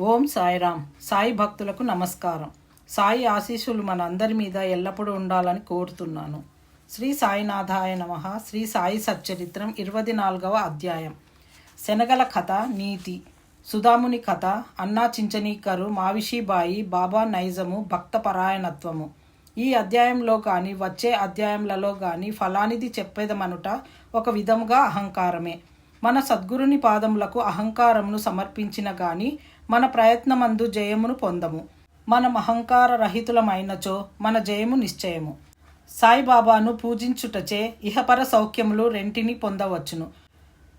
ఓం సాయిరామ్. సాయి భక్తులకు నమస్కారం. సాయి ఆశీస్సులు మన అందరి మీద ఎల్లప్పుడూ ఉండాలని కోరుతున్నాను. శ్రీ సాయినాథాయ నమ. శ్రీ సాయి సచ్చరిత్రం ఇరవై నాలుగవ అధ్యాయం. శనగల కథ నీతి. సుధాముని కథ అన్నా చించనీకరు మావిషీబాయి బాబా నైజము భక్త పరాయణత్వము. ఈ అధ్యాయంలో కానీ వచ్చే అధ్యాయంలలో కానీ ఫలానిది చెప్పేదమనుట ఒక విధముగా అహంకారమే. మన సద్గురుని పాదములకు అహంకారమును సమర్పించిన కానీ మన ప్రయత్నమందు జయమును పొందము. మన అహంకార రహితులమైనచో మన జయము నిశ్చయము. సాయిబాబాను పూజించుటచే ఇహపర సౌఖ్యములు రెంటిని పొందవచ్చును.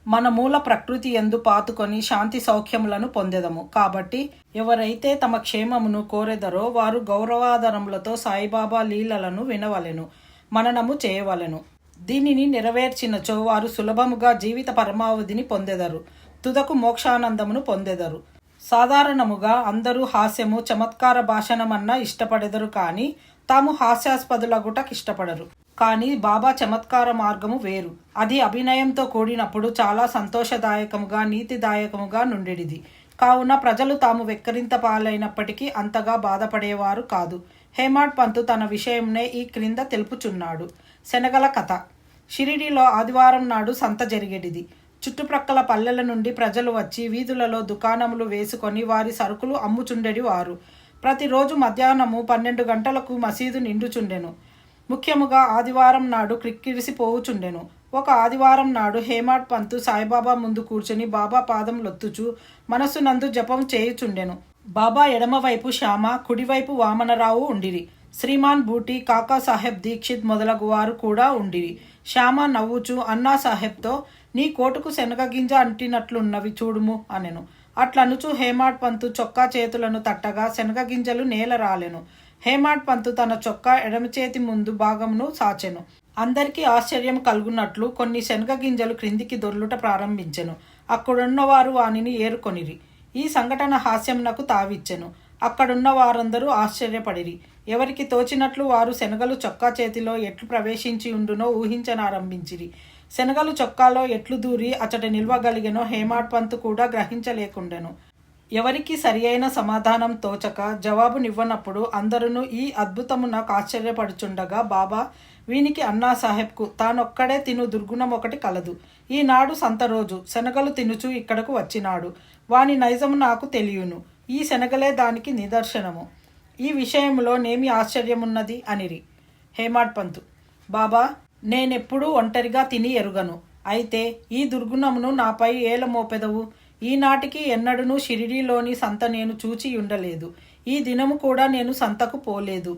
మన మూల ప్రకృతి ఎందు పాతుకొని శాంతి సౌఖ్యములను పొందెదము. కాబట్టి ఎవరైతే తమ క్షేమమును కోరెదరో వారు గౌరవాదరములతో సాయిబాబా లీలలను వినవలెను మననము చేయవలెను. దీనిని నెరవేర్చినచో వారు సులభముగా జీవిత పరమావధిని పొందెదరు తుదకు మోక్షానందమును పొందెదరు. సాధారణముగా అందరూ హాస్యము చమత్కార భాషణమన్న ఇష్టపడెదరు కానీ తాము హాస్యాస్పదులగుటకు ఇష్టపడరు. కానీ బాబా చమత్కార మార్గము వేరు. అది అభినయంతో కూడినప్పుడు చాలా సంతోషదాయకముగా నీతిదాయకముగా నుండెడిది. కావున ప్రజలు తాము వెక్కరింత పాలైనప్పటికీ అంతగా బాధపడేవారు కాదు. హేమాడ్ పంతు తన విషయంనే ఈ క్రింద తెలుపుచున్నాడు. శనగల కథ. షిరిడిలో ఆదివారం నాడు సంత జరిగేటిది చుట్టుప్రక్కల పల్లెల నుండి ప్రజలు వచ్చి వీధులలో దుకాణములు వేసుకొని వారి సరుకులు అమ్ముచుండెడి వారు. ప్రతిరోజు మధ్యాహ్నము పన్నెండు గంటలకు మసీదు నిండుచుండెను. ముఖ్యముగా ఆదివారం నాడు క్రిక్కిరిసిపోవుచుండెను ఒక ఆదివారం నాడు హేమాడ్ పంతు సాయిబాబా ముందు కూర్చుని బాబా పాదం లొత్తుచు మనస్సునందు జపం చేయుచుండెను. బాబా ఎడమవైపు శ్యామ కుడివైపు వామనరావు ఉండిరి. శ్రీమాన్ బూటి కాకా సాహెబ్ దీక్షిత్ మొదలగు వారు కూడా ఉండిరి. శ్యామ నవ్వుచు అన్నా సాహెబ్తో నీ కోటుకు శనగ గింజ అంటినట్లున్నవి చూడుము అనెను. అట్లనుచు హేమాడ్ పంతు చొక్కా చేతులను తట్టగా శనగ గింజలు నేల రాలెను. హేమాడ్ పంతు తన చొక్కా ఎడమ చేతి ముందు భాగమును సాచెను. అందరికీ ఆశ్చర్యం కలుగునట్లు కొన్ని శనగ గింజలు క్రిందికి దొర్లుట ప్రారంభించెను. అక్కడున్నవారు వానిని ఏరుకొనిరి. ఈ సంఘటన హాస్యమునకు తావిచ్చెను. అక్కడున్న వారందరూ ఆశ్చర్యపడిరి. ఎవరికి తోచినట్లు వారు శనగలు చొక్కా చేతిలో ఎట్లు ప్రవేశించి ఉండునో ఊహించనారంభించిరి. శనగలు చొక్కాలో ఎట్లు దూరి అచట నిల్వగలిగెనో హేమాడ్ పంత్ కూడా గ్రహించలేకుండెను. ఎవరికి సరియైన సమాధానం తోచక జవాబునివ్వనప్పుడు అందరూ ఈ అద్భుతమునకు ఆశ్చర్యపడుచుండగా బాబా వీనికి అన్నా సాహెబ్కు తానొక్కడే తిను దుర్గుణం ఒకటి కలదు. ఈనాడు సంత రోజు శనగలు తినుచు ఇక్కడకు వచ్చినాడు. వాని నైజము నాకు తెలియను. ఈ శనగలే దానికి నిదర్శనము. ఈ విషయంలో నేమి ఆశ్చర్యమున్నది? అనిరి. హేమాడ్ పంతు బాబా నేనెప్పుడూ ఒంటరిగా తిని ఎరుగను. అయితే ఈ దుర్గుణమును నాపై ఏల మోపెదవు. ఈనాటికి ఎన్నడూనూ షిరిడీలోని సంత నేను చూచి ఉండలేదు. ఈ దినము కూడా నేను సంతకు పోలేదు.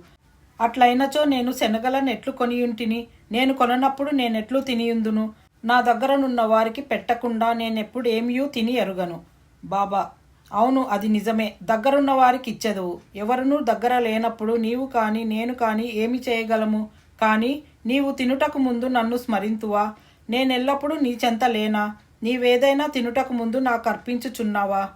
అట్లయినచో నేను శనగల నెట్లు కొనియుంటిని. నేను కొననప్పుడు నేనెట్లు తినియుందును. నా దగ్గరనున్న వారికి పెట్టకుండా నేనెప్పుడు ఏమియూ తిని ఎరుగను. బాబా అవును అది నిజమే. దగ్గరున్న వారికి ఇచ్చెదవు. ఎవరునూ దగ్గర లేనప్పుడు నీవు కానీ నేను కానీ ఏమి చేయగలము? కానీ నీవు తినుటకు ముందు నన్ను స్మరింతువా? నేనెల్లప్పుడూ నీ చెంత లేనా? నీవేదైనా తినుటకు ముందు నాకు అర్పించుచున్నావా?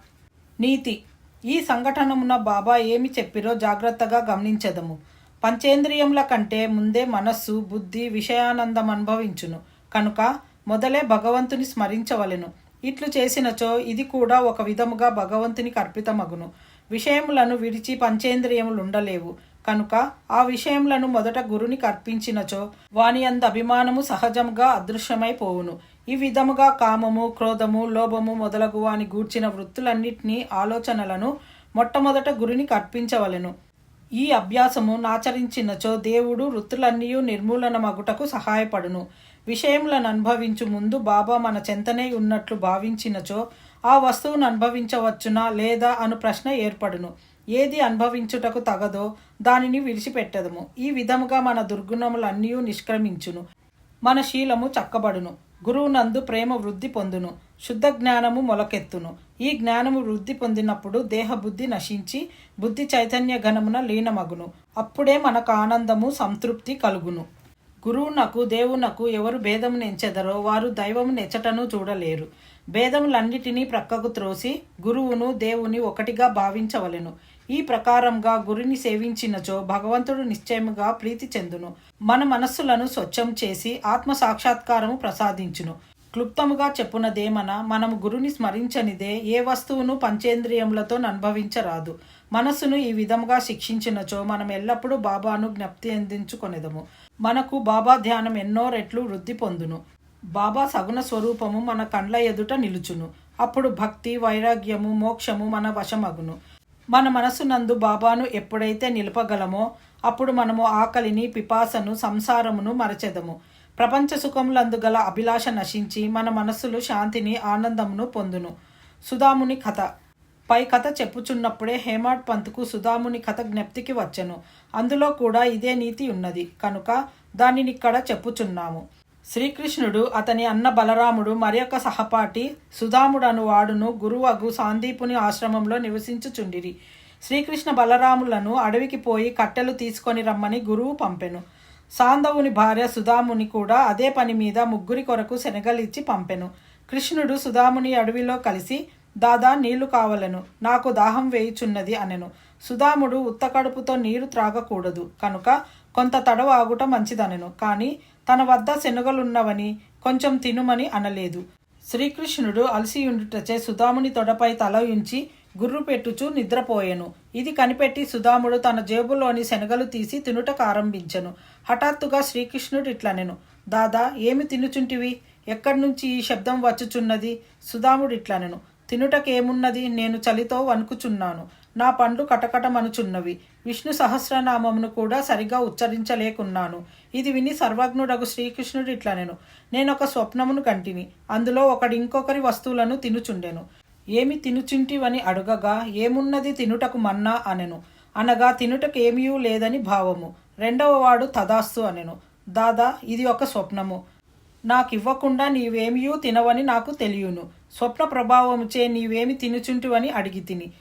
నీతి. ఈ సంఘటనమున బాబా ఏమి చెప్పిరో జాగ్రత్తగా గమనించదము. పంచేంద్రియముల కంటే ముందే మనస్సు బుద్ధి విషయానందం అనుభవించును. కనుక మొదలే భగవంతుని స్మరించవలెను. ఇట్లు చేసినచో ఇది కూడా ఒక విధముగా భగవంతునికి అర్పితమగును. విషయములను విడిచి పంచేంద్రియములు ఉండలేవు కనుక ఆ విషయములను మొదట గురునికి అర్పించినచో వాని అంద అభిమానము సహజంగా అదృశ్యమైపోవును ఈ విధముగా కామము క్రోధము లోభము మొదలగు వాని గూర్చిన వృత్తులన్నిటినీ ఆలోచనలను మొట్టమొదట గురునికి అర్పించవలెను ఈ అభ్యాసము నాచరించినచో దేవుడు వృత్తులన్నీ నిర్మూలనమగుటకు సహాయపడును. విషయములను అనుభవించు ముందు బాబా మన చెంతనే ఉన్నట్లు భావించినచో ఆ వస్తువును అనుభవించవచ్చునా లేదా అను ప్రశ్న ఏర్పడును. ఏది అనుభవించుటకు తగదో దానిని విడిచిపెట్టదము. ఈ విధముగా మన దుర్గుణములన్నీ నిష్క్రమించును. మన శీలము చక్కబడును. గురువునందు ప్రేమ వృద్ధి పొందును. శుద్ధ జ్ఞానము మొలకెత్తును. ఈ జ్ఞానము వృద్ధి పొందినప్పుడు దేహబుద్ధి నశించి బుద్ధి చైతన్య ఘనమున లీనమగును. అప్పుడే మనకు ఆనందము సంతృప్తి కలుగును. గురువునకు దేవునకు ఎవరు భేదము నెంచెదరో వారు దైవము నెచ్చటను చూడలేరు. భేదములన్నిటినీ ప్రక్కకు త్రోసి గురువును దేవుని ఒకటిగా భావించవలెను. ఈ ప్రకారంగా గురిని సేవించినచో భగవంతుడు నిశ్చయముగా ప్రీతి చెందును. మన మనస్సులను స్వచ్ఛం చేసి ఆత్మ సాక్షాత్కారము ప్రసాదించును. క్లుప్తముగా చెప్పునదేమన మనము గురుని స్మరించనిదే ఏ వస్తువును పంచేంద్రియములతో అనుభవించరాదు మనస్సును ఈ విధముగా శిక్షించినచో మనం ఎల్లప్పుడూ బాబాను జ్ఞప్తి అందించుకొనెదము. మనకు బాబా ధ్యానం ఎన్నో రెట్లు వృద్ధి పొందును. బాబా సగుణ స్వరూపము మన కండ్ల ఎదుట నిలుచును. అప్పుడు భక్తి వైరాగ్యము మోక్షము మన వశమగును. మన మనసునందు బాబాను ఎప్పుడైతే నిలపగలమో అప్పుడు మనము ఆకలిని పిపాసను సంసారమును మరచెదము. ప్రపంచ సుఖములందు గల అభిలాష నశించి మన మనస్సులు శాంతిని ఆనందమును పొందును. సుధాముని కథ. పై కథ చెప్పుచున్నప్పుడే హేమాడ్ పంత్కు సుధాముని కథ జ్ఞప్తికి వచ్చెను. అందులో కూడా ఇదే నీతి ఉన్నది. కనుక దానిని ఇక్కడ చెప్పుచున్నాము. శ్రీకృష్ణుడు అతని అన్న బలరాముడు మరొక సహపాఠి సుధాముడను వాడును గురువగు సాందీపుని ఆశ్రమంలో నివసించుచుండిరి. శ్రీకృష్ణ బలరాములను అడవికి పోయి కట్టెలు తీసుకొని రమ్మని గురువు పంపెను. సాందవుని భార్య సుధాముని కూడా అదే పని మీద ముగ్గురి కొరకు శనగలిచ్చి పంపెను. కృష్ణుడు సుధాముని అడవిలో కలిసి దాదా నీళ్ళు కావలను. నాకు దాహం వేయుచున్నది అనెను. సుధాముడు ఉత్త కడుపుతో నీరు త్రాగకూడదు. కనుక కొంత తడవ ఆగుట మంచిదనెను కానీ తన వద్ద శనగలున్నవని కొంచెం తినుమని అనలేదు. శ్రీకృష్ణుడు అలసియుండుటచే సుధాముని తొడపై తల ఉంచి గుర్రు పెట్టుచు నిద్రపోయెను. ఇది కనిపెట్టి సుధాముడు తన జేబులోని శనగలు తీసి తినుటకు ఆరంభించెను. హఠాత్తుగా శ్రీకృష్ణుడు ఇట్లనెను దాదా ఏమి తినుచుంటివి? ఎక్కడి నుంచి ఈ శబ్దం వచ్చుచున్నది? సుధాముడు ఇట్లనెను తినుటకేమున్నది? నేను చలితో వణుకుచున్నాను. నా పండ్లు కటకటమనుచున్నవి. విష్ణు సహస్రనామమును కూడా సరిగా ఉచ్చరించలేకున్నాను. ఇది విని సర్వజ్ఞుడగు శ్రీకృష్ణుడు ఇట్లానెను. నేను ఒక స్వప్నమును కంటిని. అందులో ఒకడి ఇంకొకరి వస్తువులను తినుచుండెను. ఏమి తినుచుంటివని అడుగగా ఏమున్నది తినుటకు మన్నా అనెను. అనగా తినుటకు ఏమీయూ లేదని భావము. రెండవ వాడు తదాస్తు అనెను. దాదా ఇది ఒక స్వప్నము. నాకివ్వకుండా నీవేమియూ తినవని నాకు తెలియను. స్వప్న ప్రభావముచే నీవేమి తినుచుంటివని అడిగి తిని.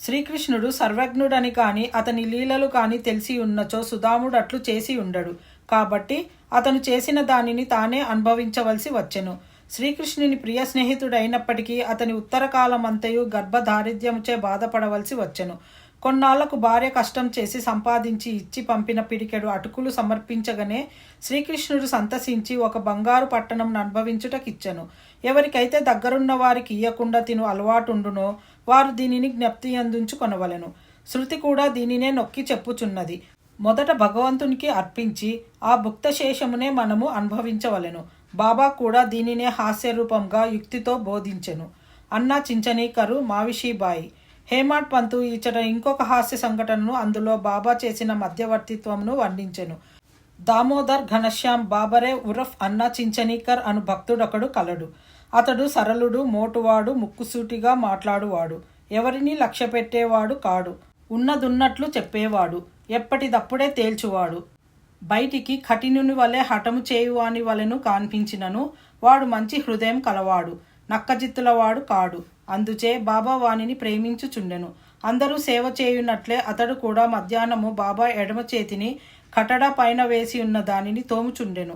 శ్రీకృష్ణుడు సర్వజ్ఞుడని కాని అతని లీలలు కాని తెలిసి ఉన్నచో సుధాముడు అట్లు చేసి ఉండడు. కాబట్టి అతను చేసిన దానిని తానే అనుభవించవలసి వచ్చెను. శ్రీకృష్ణుని ప్రియ స్నేహితుడైనప్పటికీ అతని ఉత్తరకాలమంతయు గర్భదారిద్ర్యముచే బాధపడవలసి వచ్చెను. కొన్నాళ్ళకు భార్య కష్టం చేసి సంపాదించి ఇచ్చి పంపిన పిడికెడు అటుకులు సమర్పించగానే శ్రీకృష్ణుడు సంతసించి ఒక బంగారు పట్టణం అనుభవించుటకిచ్చెను. ఎవరికైతే దగ్గరున్న వారికి ఇయ్యకుండా తిను అలవాటుండునో వారు దీనిని జ్ఞప్తి అందించుకొనవలెను శృతి కూడా దీనినే నొక్కి చెప్పుచున్నది. మొదట భగవంతునికి అర్పించి ఆ భుక్త శేషమునే మనము అనుభవించవలెను. బాబా కూడా దీనినే హాస్యరూపంగా యుక్తితో బోధించెను. అన్నా చించనీకరు మావిషీబాయి. హేమాడ్ పంతు ఇచ్చట ఇంకొక హాస్య సంఘటనను అందులో బాబా చేసిన మధ్యవర్తిత్వమును వర్ణించెను. దామోదర్ ఘనశ్యామ్ బాబరే ఉరఫ్ అన్నా చించనీకర్ అను భక్తుడొకడు కలడు. అతడు సరళుడు మోటువాడు ముక్కుసూటిగా మాట్లాడువాడు. ఎవరిని లక్ష్య పెట్టేవాడు కాడు. ఉన్నదున్నట్లు చెప్పేవాడు. ఎప్పటిదప్పుడే తేల్చువాడు. బయటికి కఠినుని వలె హఠము చేయువాని వలెను కాన్పించినను. వాడు మంచి హృదయం కలవాడు. నక్కజిత్తులవాడు కాడు. అందుచే బాబా వానిని ప్రేమించుచుండెను. అందరూ సేవ చేయునట్లే అతడు కూడా మధ్యాహ్నము బాబా ఎడమ చేతిని కటడ పైన వేసి ఉన్న దానిని తోముచుండెను.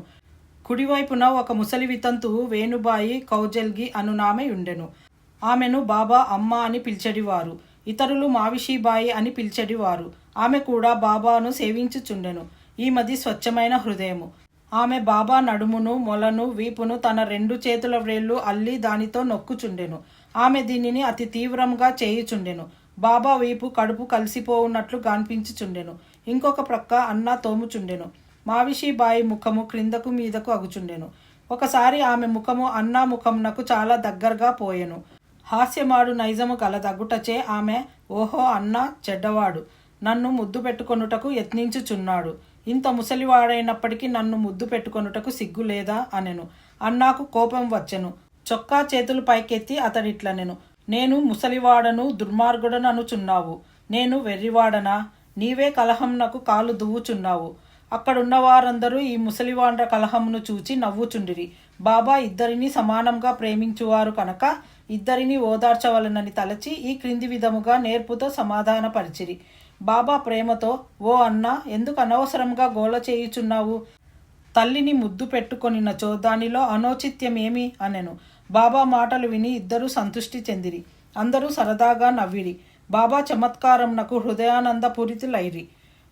కుడివైపున ఒక ముసలి వితంతువు వేణుబాయి కౌజల్గి అనునామె ఉండెను. ఆమెను బాబా అమ్మ అని పిలిచెడివారు. ఇతరులు మావిషీబాయి అని పిలిచెడివారు. ఆమె కూడా బాబాను సేవించుచుండెను. ఈమది స్వచ్ఛమైన హృదయము. ఆమె బాబా నడుమును మొలను వీపును తన రెండు చేతుల వ్రేళ్ళు అల్లి దానితో నొక్కుచుండెను. ఆమె దీనిని అతి తీవ్రంగా చేయుచుండెను. బాబా వీపు కడుపు కలిసిపోవున్నట్లు గాన్పించుచుండెను. ఇంకొక ప్రక్క అన్న తోముచుండెను. మావిషీబాయి ముఖము క్రిందకు మీదకు అగుచుండెను. ఒకసారి ఆమె ముఖము అన్నా ముఖమునకు చాలా దగ్గరగా పోయెను. హాస్యమాడు నైజము కలదగ్గుటచే ఆమె ఓహో అన్న చెడ్డవాడు నన్ను ముద్దు పెట్టుకొనుటకు యత్నించుచున్నాడు. ఇంత ముసలివాడైనప్పటికీ నన్ను ముద్దు పెట్టుకొనుటకు సిగ్గు లేదా అనెను. అన్నాకు కోపం వచ్చెను. చొక్కా చేతులు పైకెత్తి అతడిట్లనెను. నేను ముసలివాడను దుర్మార్గుడను అనుచున్నావు నేను వెర్రివాడనా? నీవే కలహంనకు కాలు దువ్వుచున్నావు. అక్కడున్న వారందరూ ఈ ముసలివాండ్ర కలహమును చూచి నవ్వుచుండిరి. బాబా ఇద్దరిని సమానంగా ప్రేమించువారు కనుక ఇద్దరిని ఓదార్చవలనని తలచి ఈ క్రింది విధముగా నేర్పుతో సమాధానపరిచిరి. బాబా ప్రేమతో ఓ అన్న ఎందుకు అనవసరంగా గోల చేయుచున్నావు? తల్లిని ముద్దు పెట్టుకొనినచో దానిలో అనౌచిత్యమేమి? అనెను. బాబా మాటలు విని ఇద్దరూ సంతృష్టి చెందిరి. అందరూ సరదాగా నవ్విరి. బాబా చమత్కారంనకు హృదయానంద పూరితులైరి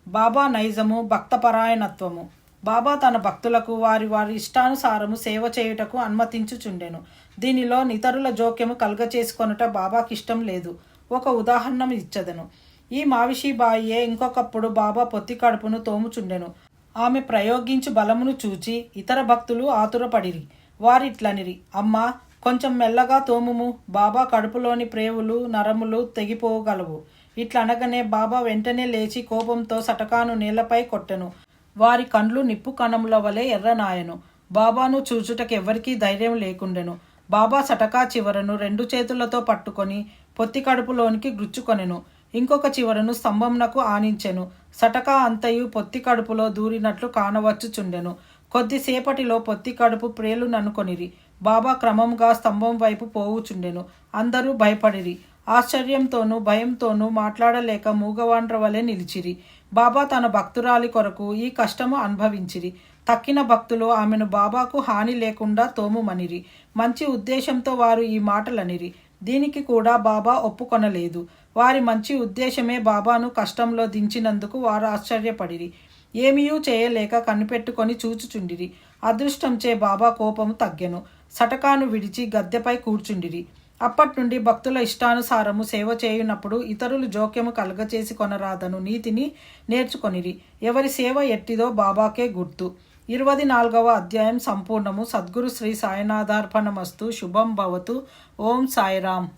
బాబా నైజము భక్తపరాయణత్వము. బాబా తన భక్తులకు వారి వారి ఇష్టానుసారము సేవ చేయుటకు అనుమతించుచుండెను. దీనిలో నితరుల జోక్యము కలుగచేసుకొనుట బాబాకి ఇష్టం లేదు. ఒక ఉదాహరణ ఇచ్చదను. ఈ మావిషి ఇంకొకప్పుడు బాబా పొత్తి కడుపును తోముచుండెను. ఆమె ప్రయోగించు బలమును చూచి ఇతర భక్తులు ఆతురపడిరి. వారిట్లనిరి అమ్మా కొంచెం మెల్లగా తోముము. బాబా కడుపులోని ప్రేవులు నరములు తెగిపోగలవు. ఇట్లనగానే బాబా వెంటనే లేచి కోపంతో సటకాను నీళ్ళపై కొట్టెను. వారి కండ్లు నిప్పు కణముల వలె ఎర్రనాయను. బాబాను చూచుటకు ఎవ్వరికీ ధైర్యం లేకుండెను. బాబా సటకా చివరను రెండు చేతులతో పట్టుకొని పొత్తి కడుపులోనికి గుచ్చుకొనెను. ఇంకొక చివరను స్తంభంనకు ఆనించెను. సటకా అంతయు పొత్తి కడుపులో దూరినట్లు కానవచ్చుచుండెను. కొద్దిసేపటిలో పొత్తి కడుపు ప్రేలుననుకొనిరి బాబా క్రమంగా స్తంభం వైపు పోవుచుండెను. అందరూ భయపడిరి. ఆశ్చర్యంతోనూ భయంతోనూ మాట్లాడలేక మూగవాండ్ర వలె నిలిచిరి. బాబా తన భక్తురాలి కొరకు ఈ కష్టము అనుభవించిరి. తక్కిన భక్తులు ఆమెను బాబాకు హాని లేకుండా తోముమనిరి. మంచి ఉద్దేశంతో వారు ఈ మాటలనిరి. దీనికి కూడా బాబా ఒప్పుకొనలేదు. వారి మంచి ఉద్దేశమే బాబాను కష్టంలో దించినందుకు వారు ఆశ్చర్యపడిరి. ఏమీయూ చేయలేక కనిపెట్టుకొని చూచుచుండిరి. అదృష్టంచే బాబా కోపము తగ్గెను. సటకాను విడిచి గద్దెపై కూర్చుండిరి. అప్పటి నుండి భక్తుల ఇష్టానుసారము సేవ చేయునప్పుడు ఇతరులు జోక్యము కలగచేసి కొనరాదను నీతిని నేర్చుకొనిరి. ఎవరి సేవ ఎట్టిదో బాబాకే గుర్తు. ఇరవై నాలుగవ అధ్యాయం సంపూర్ణము. సద్గురు శ్రీ సాయినాథార్పణమస్తు. శుభం భవతు. ఓం సాయిరామ్.